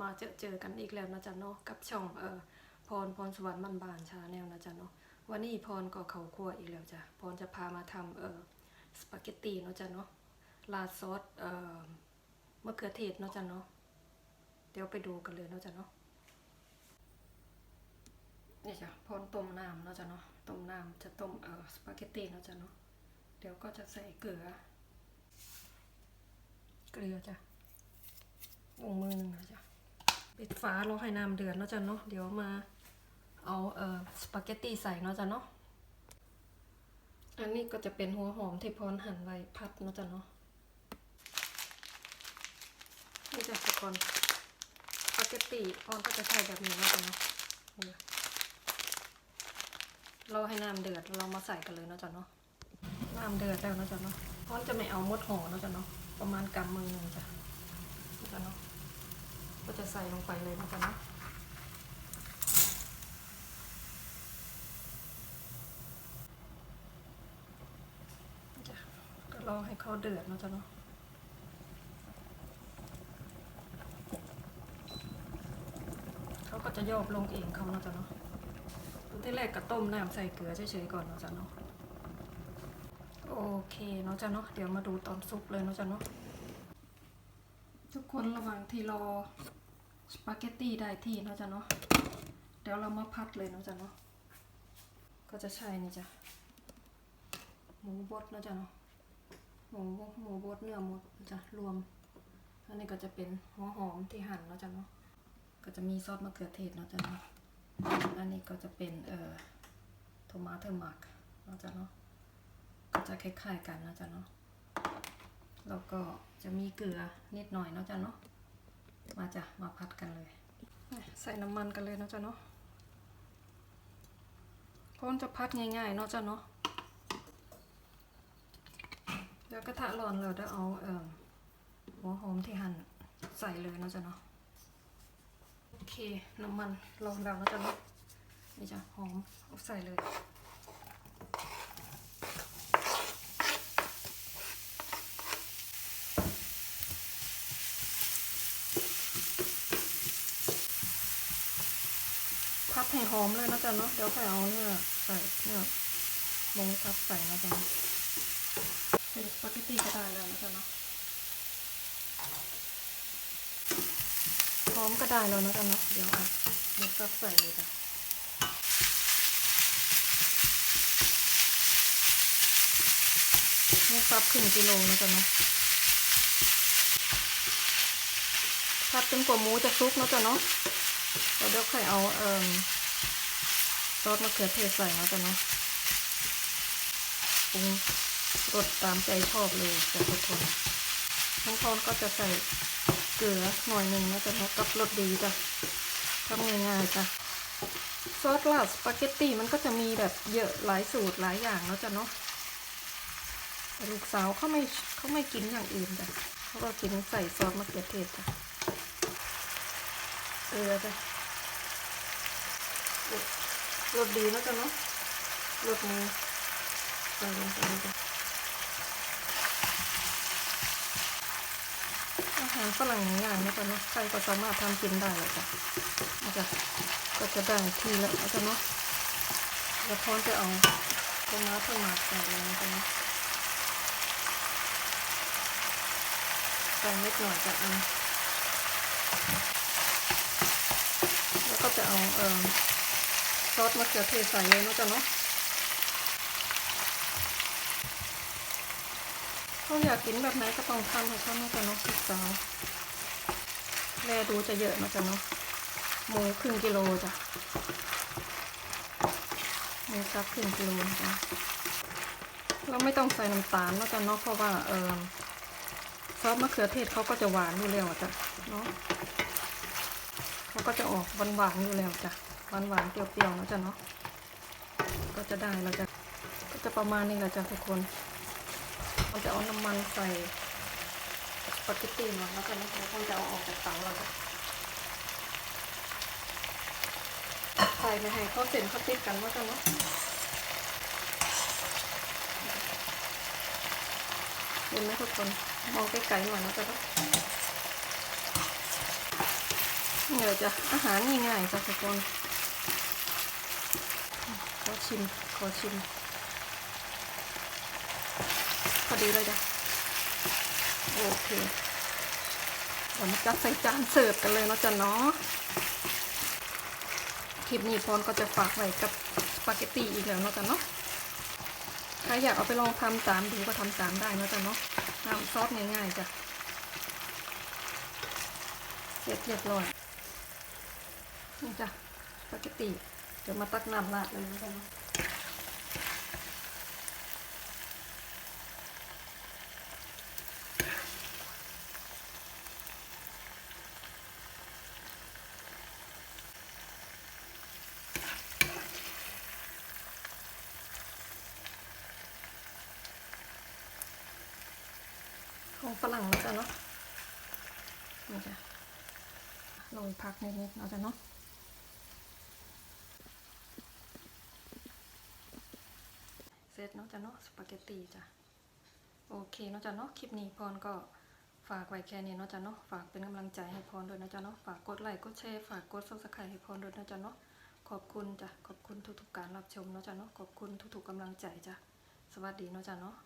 มาเจอเจอกันอีกแล้วนะจ๊ะเนาะกับช่องเอ่อพรพรสวรรค์มันบานชาแนลนะจ๊ะเนาะวันนี้พรก็เขาครัวอีกแล้วจ้ะพรจะพามาทำเอ่อสปาเกตตีเนาะจ๊ะเนาะราดซอสเออมะเขือเทศเนาะจ๊ะเนาะเดี๋ยวไปดูกันเลยเนาะจ๊ะเนาะนี่จ้ะพรต้มน้ำเนาะจ๊ะเนาะต้มน้ำจะต้มเอ่อสปาเกตตีเนาะจ๊ะเนาะเดี๋ยวก็จะใส่เกลือ เกลือจ้ะวงมือหนึ่งนะจ๊ะ ปิดฝารอให้น้ำเดือดเนาะจ๊ะเนาะเดี๋ยวมาเอาเอ่อสปาเกตตีใส่เนาะจ๊ะเนาะอันนี้ก็จะเป็นหัวหอมที่พรหั่นไว้พัดเนาะจ๊ะเนาะนี่จ้ะทุกคนสปาเกตตีพรก็จะใช้แบบนี้เนาะจ๊ะเนาะนี่รอให้น้ำเดือดเรามาใส่กันเลยเนาะจ๊ะเนาะน้ำเดือดแล้วเนาะจ๊ะเนาะพรจะไม่เอาหมดห่อเนาะจ๊ะเนาะประมาณกำมือหนึ่งจ้ะเนาะ ก็จะใส่ลงไปเลยนะจ๊ะเนาะจะก็รอให้เขาเดือดนะจ๊ะเนาะเขาก็จะโยบลงเองเขาเนาะจ๊ะเนาะที่แรกก็ต้มน้ำใส่เกลือเฉยๆก่อนนะจ๊ะเนาะโอเคเนาะจ๊ะเนาะเดี๋ยวมาดูตอนซุปเลยเนาะจ๊ะเนาะทุกคนระหว่างที่รอ สปาเกตตี้ได้ที่เนาะจ๊ะเนาะเดี๋ยวเรามาพัดเลยเนาะจ๊ะเนาะก็จะใช่นี่จ้ะหมูบดเนาะจ๊ะเนาะหมูหมูบดเนื้อหมดจ้ะรวมอันนี้ก็จะเป็นหัวหอมที่หั่นเนาะจ๊ะเนาะก็จะมีซอสมะเขือเทศเนาะจ๊ะเนาะอันนี้ก็จะเป็นเอ่อโทมาเทอร์มักเนาะจ๊ะเนาะก็จะคล้ายๆกันเนาะจ๊ะเนาะแล้วก็จะมีเกลือนิดหน่อยเนาะจ๊ะเนาะ มาจ้ะมาพัดกันเลย ใส่น้ำมันกันเลยเนาะจ๊ะเนาะเพราะมันจะพัดง่ายๆเนาะจ๊ะเนาะเดี๋ยวกระทะร้อนเราได้เอาเอ่อหัวหอมที่หั่นใส่เลยเนาะจ๊ะเนาะโอเคน้ำมันร้อนแล้วเนาะจ๊ะเนาะนี่จ้ะหอมเอาใส่เลย พับให้หอมเลยนะจ๊ะเนาะ เดี๋ยวค่เอาเนื้อใส่เนื้อหมูสับใส่นะจ๊ะเป็นสปาเกตตี้ก็ได้แล้วนะจ๊ะเนาะพร้อมก็ได้แล้วนะจ๊ะเนาะ เดี๋ยวเอาหมูสับใส่เลยจ้ะหมูสับครึ่งกิโลนะจ๊ะเนาะพัดจนกว่าหมูจะซุกนะจ๊ะเนาะแล้วเดี๋ยวค่อยเอาเอ่อ อสมะเขือเทศใส่เนาะจ้ะเนาะปรุงรสตามใจชอบเลยจ้ะทุกคนทั้งทอนก็จะใส่เกลือหน่อยหนึ่งนะจ๊ะเนาะกับรสดีจ้ะทำง่ายๆจ้ะซอสลาสปาเกตตี้มันก็จะมีแบบเยอะหลายสูตรหลายอย่างเนาะจ้ะเนาะลูกสาวเขาไม่เขาไม่กินอย่างอื่นจ้ะเขาก็กินใส่ซอสมะเขือเทศจ้ะเกลือจ้ะ รสดีแล้วกันเนาะรสมือใส่ลงไปจ้ะอาหารฝรั่งง่ายนะจ๊ะเนาะใครก็สามารถทำกินได้เลยจ้ะนะจ๊ะก็จะได้ทีแล้วนะจ๊ะเนาะแล้วพร้อมจะเอาต้นไม้ต้นหมากใส่เลยนะจ๊ะเนาะใส่นิดหน่อยจ้ะอันแล้วก็จะเอาเอ่อ ซอสมะเขือเทศใส่เลยนะจ๊ะเนาะเขาอยากกินแบบไหนก็ต้องทำให้เขานะจ๊ะเนาะพี่สาวแลดูจะเยอะนะจ๊ะเนาะหมูครึ่งกิโลจ้ะหมูสักครึ่งกิโลนะจ๊ะเราไม่ต้องใส่น้ำตาลนะจ๊ะเนาะเพราะว่าเออซอสมะเขือเทศเขาก็จะหวานอยู่แล้วจ้ะเนาะเขาก็จะออกหวานๆอยู่แล้วจ้ะ หวานหวานๆเปรี้ยวๆนะจ๊ะเนาะก็จะได้แล้วจ้ะก็จะประมาณนี้แหละจ้ะทุกคนเราจะเอาน้ำมันใส่สปาเกตตี้หน่อยแล้วกันนะแล้วก็จะเอาออกจากเตาแล้วจ้ะใส่ไม่ให้เขาเส้นเขาติดกันว่าจ้ะเนาะเห็นไหมทุกคนมองไกลๆหน่อยนะจ๊ะเนาะนี่เลยจ้ะอาหารง่ายๆจ้ะทุกคน อชิม ขอชิม พอดีเลยจ้ะ โอเคเดี๋ยวมจัดใส่จานเสิร์ฟกันเลยเนาะจ้ะเนาะ คลิปนี้พรก็จะฝากไว้กับสปาเกตตีอีกแล้วเนาะจ้ะเนาะ ใครอยากเอาไปลองทำตามดูก็ทำตามได้เนาะจ้ะเนาะน้ำซอสง่ายๆจ้ะ เสร็จเรียบร้อยนี่จ้ะสปาเกตตี เดี๋ยวมาตักน้ำราดเลยนะจ๊ะเนของฝรั่งนะจ๊ะเนาะนี่จ้ะโรยผักนิดๆเนาะจะเนาะ นอกจเนาะจ้ะเนาะสปาเกตตีจ้ะโอเคนอกจากเนาะคลิปนี้พรก็ฝากไว้แค่นี้นอกจากเนาะฝากเป็นกำลังใจให้พรด้วยนะจ๊ะเนาะฝากกดไลค์กดแชร์ฝากกดซับสไครต์ให้พรด้วยนะจ๊ะเนาะขอบคุณจ้ะขอบคุณทุกๆการรับชมนอกจากเนาะขอบคุณทุกๆกำลังใจจ้ะสวัสดีนอกจากเนาะ